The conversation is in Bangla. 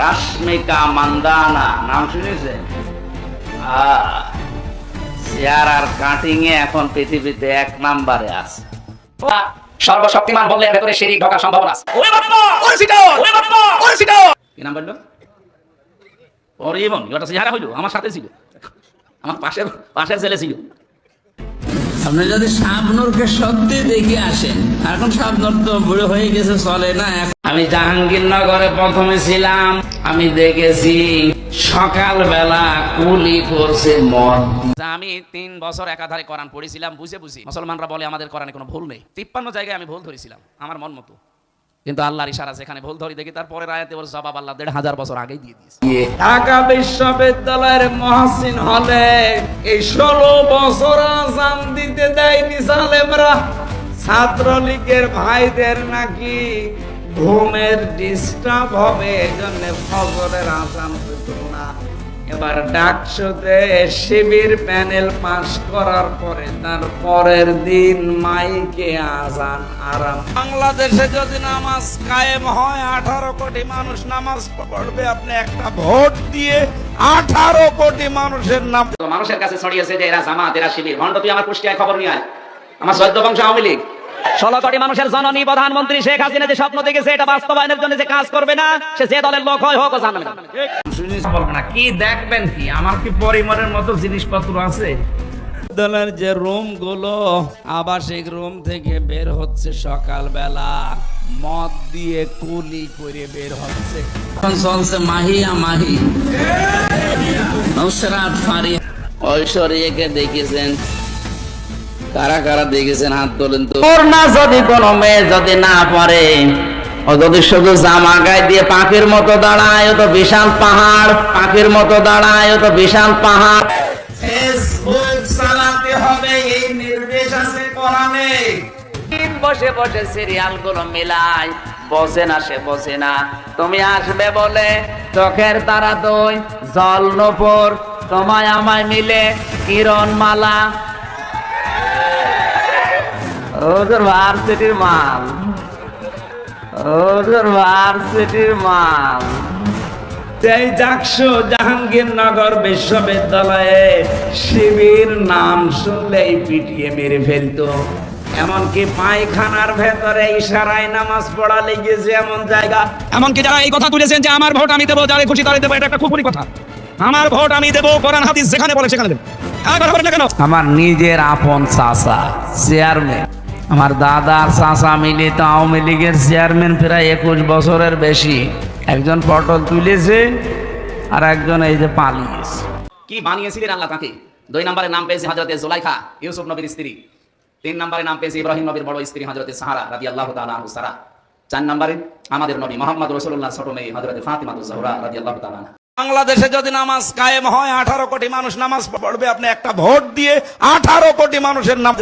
রাশ্মিকা মান্দানা নাম শুনেছেন? চেয়ার আর কাটিং এ এখন পৃথিবীতে এক নাম্বারে আছে। সর্বশক্তিমান বললে ভেতরে শিরিক ঢোকার সম্ভাবনা আছে। কি নাম বলল? ওর ইমন ওটা চেহারা হইল আমার সাথে ছিল। আমার পাশের পাশের ছেলে ছিল। আপনি যদি শাবনুরকে সত্যি দেখে আসেন, এখন শাবনুর তো বুড়ো হয়ে গেছে, চলে না আমি জাহাঙ্গীরনগরে প্রথমে ছিলাম, আমি দেখেছি সকালবেলা কুলি করছে মদ। আমি তিন বছর একাধারে কোরআন পড়েছিলাম, বুঝে বুঝি। মুসলমানরা বলে আমাদের কোরআনে কোনো ভুল নেই। তিপ্পান্ন জায়গায় আমি ভুল ধরেছিলাম, আমার মন মতো। কিন্তু আল্লাহর ইশারা যেখানে ভুল ধরি, দেখি তারপরে আয়াতে ওর জবাব আল্লাহ দেড় হাজার বছর আগেই দিয়ে দিয়েছে। ঢাকা বিশ্ববিদ্যালয়ের মহাসিন হলে এই ষোলো বছর আজান দিতে দেয়নি সালেমরা ছাত্রলীগের ভাইদের নাকি ঘুমের ডিস্টার্ব হবে এই জন্য ফজরের আজান হতো না। এবার ডাকসুতে শিবির প্যানেল পাস করার পরে তার পরের দিন মাইকে আজান আরাম। বাংলাদেশে যদি নামাজ কায়েম হয়, আঠারো কোটি মানুষ নামাজ পড়বে। আপনি একটা ভোট দিয়ে আঠারো কোটি মানুষের নাম মানুষের কাছে ছড়িয়েছে যে এরা জামাত, এরা শিবির। ভণ্ড, তুই আমার কুষ্টিয়ায় খবর নিয়ে আয়। আমার সদ্য বংশ আওয়ামী লীগ। ষোলো কোটি মানুষের জননী প্রধানমন্ত্রী শেখ হাসিনা যে স্বপ্ন দেখেছে এটা বাস্তবায়নের জন্য যে কাজ করবে না সে যে দলের লোক হয় হোক জানবে না। জিনিস বলবে না। কি দেখবেন কি? আমার কি পরিমাণের মতো জিনিসপত্র আছে? দলের যে রুমগুলো আবাসিক রুম থেকে বের হচ্ছে সকালবেলা মদ দিয়ে কুলি করে বের হচ্ছে। চলছে মাহিয়া মাহি। নুসরাত ফারি ঐশ্বরিয়াকে দেখেছেন কারা কারা দেখেছেন হাত তোলেন তো? ওর না যদি কোনো মেয়ে যদি না পারে ও যদি শুধু জামা গায়ে দিয়ে পাখির মতো দাঁড়ায় ও তো বিশাল পাহাড় পাখির মতো দাঁড়ায় ও তো বিশাল পাহাড়। ফেসবুক চালাতে হবে এই নির্দেশ আছে কোরআনে। বসে বসে সিরিয়ালগুলো মিলাই বসে না সে বসে না। তুমি আসবে বলে চোখের তারা দই জল নপর তোমায় আমায় মিলে কিরণ মালা ওদের ভার্সিটির মাল। ওদের ভার্সিটির মাল। জাকসু জাহাঙ্গীরনগর বিশ্ববিদ্যালয়ে শিবির নাম শুনলেই পিটিয়ে মেরে ফেলতো। এমনকি পায়খানার ভেতরে ইশারায় নামাজ পড়া লেগেছে এমন জায়গা। এমনকি যারা এই কথা তুলেছেন যে আমার ভোট আমি দেবো যারা খুশি তারা দেবো এটা একটা খুবই কথা। আমার ভোট আমি দেবো কোরআন হাদিস যেখানে বলে সেখানে দেবো। আমার নিজের আপন চাচা চেয়ারম্যান আমার দাদার চাচা মিলে তো আওয়ামী লীগের চেয়ারম্যান প্রায় একুশ বছরের বেশি। একজন পটল তুলেছে আর একজন এই যে পালিয়েছে। কি বানিয়েছিলেন আল্লাহ তাকে? দুই নম্বরে নাম পেয়েছে হজরতে জোলাইখা, ইউসুফ নবীর স্ত্রী। তিন নম্বরে নাম পেয়েছে ইব্রাহিম নবীর বড় স্ত্রী হজরতে সাহারা রাদি আল্লাহ তালু সারা। চার নম্বরে আমাদের নবী মোহাম্মদ রসুল্লাহ ছোট মেয়ে হজরতে ফাতিমা জহরা রাদি আল্লাহ তালা বাংলাদেশে যদি নামাজ কায়েম হয়, আঠারো কোটি মানুষ নামাজ পড়বে। আপনি একটা ভোট দিয়ে আঠারো কোটি মানুষের নাম